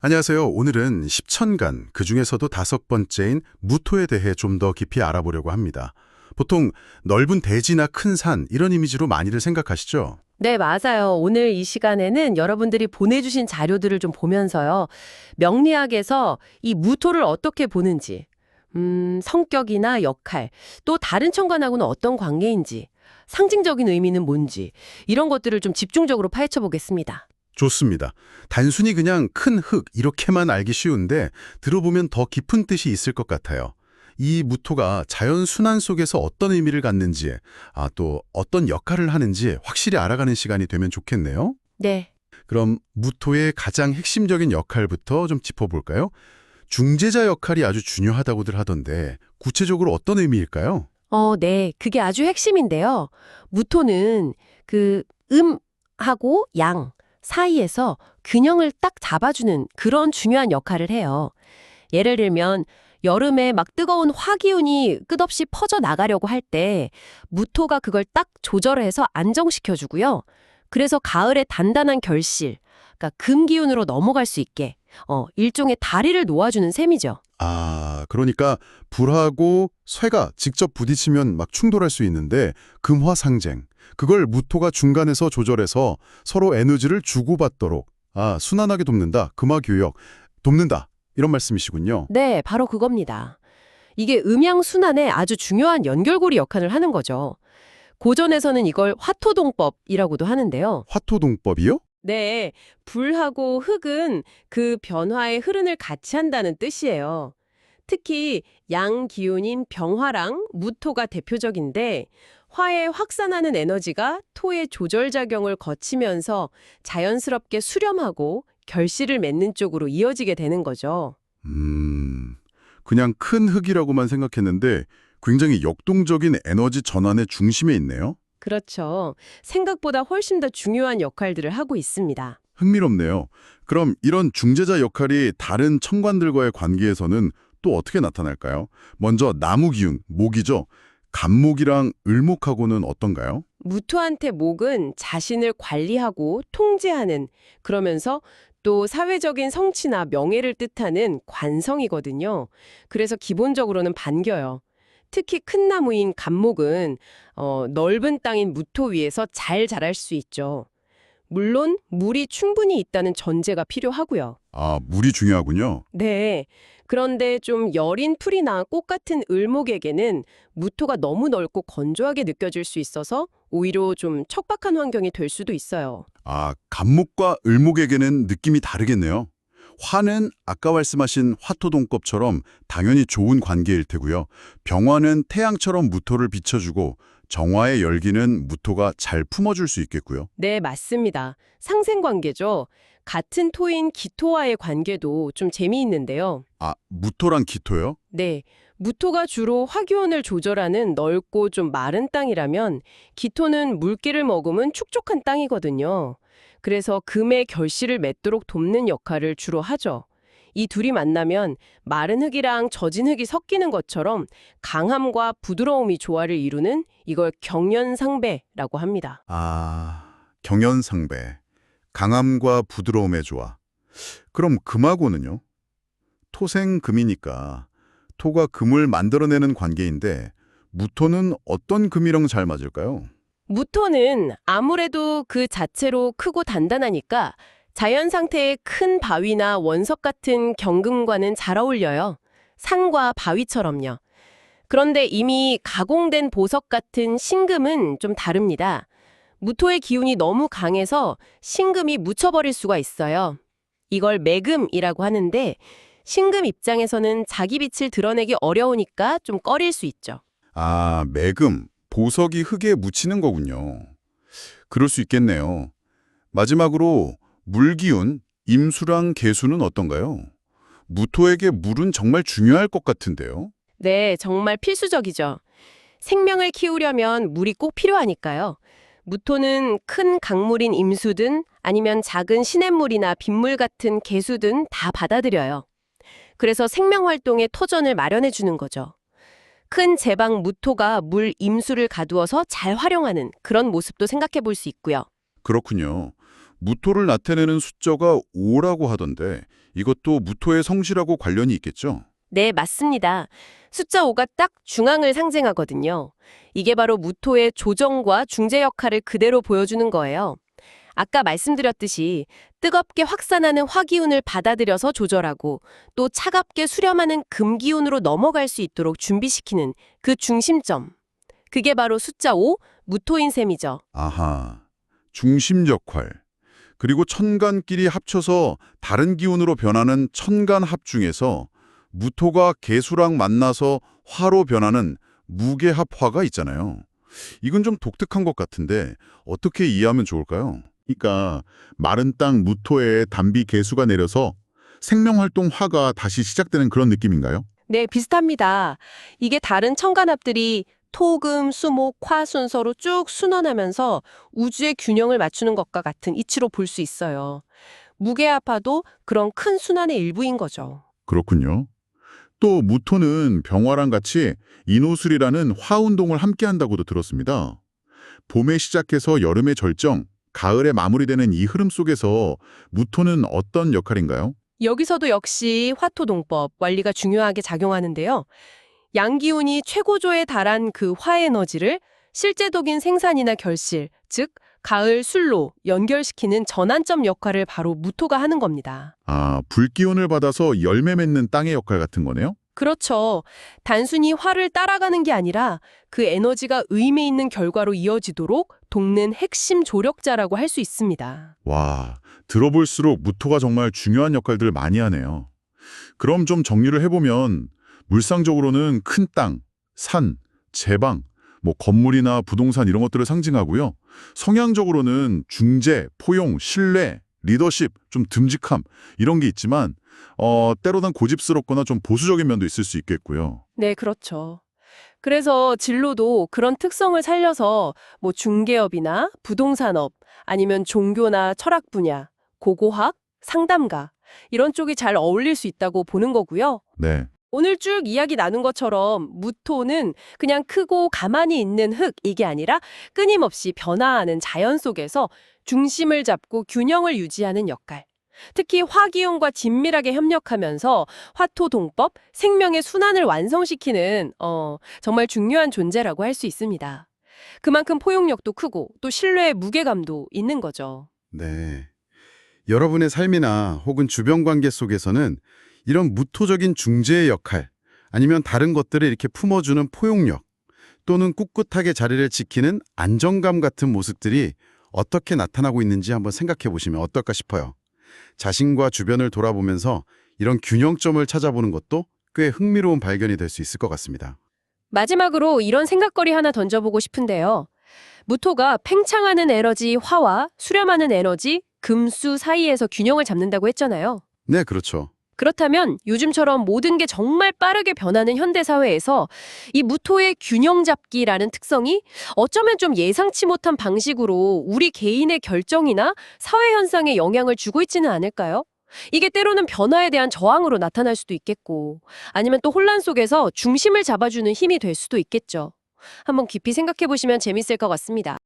안녕하세요. 오늘은 십천간, 그 중에서도 다섯 번째인 무토에 대해 좀 더 깊이 알아보려고 합니다. 보통 넓은 대지나 큰 산, 이런 이미지로 많이들 생각하시죠? 네, 맞아요. 오늘 이 시간에는 여러분들이 보내주신 자료들을 좀 보면서요. 명리학에서 이 무토를 어떻게 보는지, 음, 성격이나 역할, 또 다른 천간하고는 어떤 관계인지, 상징적인 의미는 뭔지, 이런 것들을 좀 집중적으로 파헤쳐 보겠습니다. 좋습니다. 단순히 그냥 큰 흙, 이렇게만 알기 쉬운데 들어보면 더 깊은 뜻이 있을 것 같아요. 이 무토가 자연 순환 속에서 어떤 의미를 갖는지, 아, 또 어떤 역할을 하는지 확실히 알아가는 시간이 되면 좋겠네요. 네. 그럼 무토의 가장 핵심적인 역할부터 좀 짚어볼까요? 중재자 역할이 아주 중요하다고들 하던데 구체적으로 어떤 의미일까요? 어, 네. 그게 아주 핵심인데요. 무토는 그 음하고 양 사이에서 균형을 딱 잡아주는 그런 중요한 역할을 해요. 예를 들면 여름에 막 뜨거운 화기운이 끝없이 퍼져 나가려고 할 때 무토가 그걸 딱 조절해서 안정시켜 주고요. 그래서 가을에 단단한 결실, 그러니까 금기운으로 넘어갈 수 있게 어, 일종의 다리를 놓아주는 셈이죠. 아, 그러니까 불하고 쇠가 직접 부딪히면 막 충돌할 수 있는데 금화상쟁, 그걸 무토가 중간에서 조절해서 서로 에너지를 주고받도록 아, 순환하게 돕는다, 금화 교역, 돕는다 이런 말씀이시군요. 네, 바로 그겁니다. 이게 음양 순환에 아주 중요한 연결고리 역할을 하는 거죠. 고전에서는 이걸 화토동법이라고도 하는데요. 화토동법이요? 네, 불하고 흙은 그 변화의 흐름을 같이 한다는 뜻이에요. 특히 양 기운인 병화랑 무토가 대표적인데 화에 확산하는 에너지가 토의 조절작용을 거치면서 자연스럽게 수렴하고 결실을 맺는 쪽으로 이어지게 되는 거죠. 음, 그냥 큰 흙이라고만 생각했는데 굉장히 역동적인 에너지 전환의 중심에 있네요. 그렇죠. 생각보다 훨씬 더 중요한 역할들을 하고 있습니다. 흥미롭네요. 그럼 이런 중재자 역할이 다른 천관들과의 관계에서는 또 어떻게 나타날까요? 먼저 나무 기운, 목이죠. 간목이랑 을목하고는 어떤가요? 무토한테 목은 자신을 관리하고 통제하는 그러면서 또 사회적인 성취나 명예를 뜻하는 관성이거든요. 그래서 기본적으로는 반겨요. 특히 큰 나무인 간목은 어, 넓은 땅인 무토 위에서 잘 자랄 수 있죠. 물론 물이 충분히 있다는 전제가 필요하고요. 아, 물이 중요하군요. 네. 그런데 좀 여린 풀이나 꽃 같은 을목에게는 무토가 너무 넓고 건조하게 느껴질 수 있어서 오히려 좀 척박한 환경이 될 수도 있어요. 아, 간목과 을목에게는 느낌이 다르겠네요. 화는 아까 말씀하신 화토동법처럼 당연히 좋은 관계일 테고요. 병화는 태양처럼 무토를 비춰주고 정화의 열기는 무토가 잘 품어줄 수 있겠고요. 네, 맞습니다. 상생관계죠. 같은 토인 기토와의 관계도 좀 재미있는데요. 아, 무토랑 기토요? 네, 무토가 주로 화기온을 조절하는 넓고 좀 마른 땅이라면 기토는 물기를 머금은 축축한 땅이거든요. 그래서 금의 결실을 맺도록 돕는 역할을 주로 하죠. 이 둘이 만나면 마른 흙이랑 젖은 흙이 섞이는 것처럼 강함과 부드러움이 조화를 이루는 이걸 경연상배라고 합니다. 아, 경연상배. 강함과 부드러움의 조화. 그럼 금하고는요? 토생금이니까 토가 금을 만들어내는 관계인데 무토는 어떤 금이랑 잘 맞을까요? 무토는 아무래도 그 자체로 크고 단단하니까 자연 상태의 큰 바위나 원석 같은 경금과는 잘 어울려요. 산과 바위처럼요. 그런데 이미 가공된 보석 같은 신금은 좀 다릅니다. 무토의 기운이 너무 강해서 신금이 묻혀버릴 수가 있어요. 이걸 매금이라고 하는데 신금 입장에서는 자기 빛을 드러내기 어려우니까 좀 꺼릴 수 있죠. 아, 매금, 보석이 흙에 묻히는 거군요. 그럴 수 있겠네요. 마지막으로 물기운, 임수랑 개수는 어떤가요? 무토에게 물은 정말 중요할 것 같은데요. 네, 정말 필수적이죠. 생명을 키우려면 물이 꼭 필요하니까요. 무토는 큰 강물인 임수든 아니면 작은 시냇물이나 빗물 같은 개수든 다 받아들여요. 그래서 생명 활동의 토전을 마련해 주는 거죠. 큰 제방 무토가 물 임수를 가두어서 잘 활용하는 그런 모습도 생각해 볼 수 있고요. 그렇군요. 무토를 나타내는 숫자가 5라고 하던데 이것도 무토의 성실하고 관련이 있겠죠? 네, 맞습니다. 숫자 5가 딱 중앙을 상징하거든요. 이게 바로 무토의 조정과 중재 역할을 그대로 보여주는 거예요. 아까 말씀드렸듯이 뜨겁게 확산하는 화기운을 받아들여서 조절하고 또 차갑게 수렴하는 금기운으로 넘어갈 수 있도록 준비시키는 그 중심점. 그게 바로 숫자 5, 무토인 셈이죠. 아하, 중심 역할. 그리고 천간끼리 합쳐서 다른 기운으로 변하는 천간합 중에서 무토가 개수랑 만나서 화로 변하는 무게합화가 있잖아요. 이건 좀 독특한 것 같은데 어떻게 이해하면 좋을까요? 그러니까 마른 땅 무토에 담비 개수가 내려서 생명활동 화가 다시 시작되는 그런 느낌인가요? 네, 비슷합니다. 이게 다른 천간합들이 토금, 수목, 화 순서로 쭉 순원하면서 우주의 균형을 맞추는 것과 같은 이치로 볼 수 있어요. 무게합화도 그런 큰 순환의 일부인 거죠. 그렇군요. 또 무토는 병화랑 같이 인호술이라는 화운동을 함께한다고도 들었습니다. 봄에 시작해서 여름의 절정, 가을에 마무리되는 이 흐름 속에서 무토는 어떤 역할인가요? 여기서도 역시 화토동법 원리가 중요하게 작용하는데요. 양기운이 최고조에 달한 그 화에너지를 실제적인 생산이나 결실, 즉 가을 술로 연결시키는 전환점 역할을 바로 무토가 하는 겁니다. 아, 불기운을 받아서 열매 맺는 땅의 역할 같은 거네요? 그렇죠. 단순히 화를 따라가는 게 아니라 그 에너지가 의미 있는 결과로 이어지도록 돕는 핵심 조력자라고 할 수 있습니다. 와, 들어볼수록 무토가 정말 중요한 역할들을 많이 하네요. 그럼 좀 정리를 해보면 물상적으로는 큰 땅, 산, 제방, 뭐 건물이나 부동산 이런 것들을 상징하고요. 성향적으로는 중재, 포용, 신뢰, 리더십, 좀 듬직함 이런 게 있지만 어, 때로는 고집스럽거나 좀 보수적인 면도 있을 수 있겠고요. 네, 그렇죠. 그래서 진로도 그런 특성을 살려서 뭐 중개업이나 부동산업 아니면 종교나 철학 분야, 고고학, 상담가 이런 쪽이 잘 어울릴 수 있다고 보는 거고요. 네. 오늘 쭉 이야기 나눈 것처럼 무토는 그냥 크고 가만히 있는 흙 이게 아니라 끊임없이 변화하는 자연 속에서 중심을 잡고 균형을 유지하는 역할. 특히 화기운과 긴밀하게 협력하면서 화토동법, 생명의 순환을 완성시키는 어, 정말 중요한 존재라고 할 수 있습니다. 그만큼 포용력도 크고 또 신뢰의 무게감도 있는 거죠. 네. 여러분의 삶이나 혹은 주변 관계 속에서는 이런 무토적인 중재의 역할, 아니면 다른 것들을 이렇게 품어주는 포용력, 또는 꿋꿋하게 자리를 지키는 안정감 같은 모습들이 어떻게 나타나고 있는지 한번 생각해 보시면 어떨까 싶어요. 자신과 주변을 돌아보면서 이런 균형점을 찾아보는 것도 꽤 흥미로운 발견이 될 수 있을 것 같습니다. 마지막으로 이런 생각거리 하나 던져보고 싶은데요. 무토가 팽창하는 에너지 화와 수렴하는 에너지 금수 사이에서 균형을 잡는다고 했잖아요. 네, 그렇죠. 그렇다면 요즘처럼 모든 게 정말 빠르게 변하는 현대사회에서 이 무토의 균형 잡기라는 특성이 어쩌면 좀 예상치 못한 방식으로 우리 개인의 결정이나 사회 현상에 영향을 주고 있지는 않을까요? 이게 때로는 변화에 대한 저항으로 나타날 수도 있겠고 아니면 또 혼란 속에서 중심을 잡아주는 힘이 될 수도 있겠죠. 한번 깊이 생각해 보시면 재밌을 것 같습니다.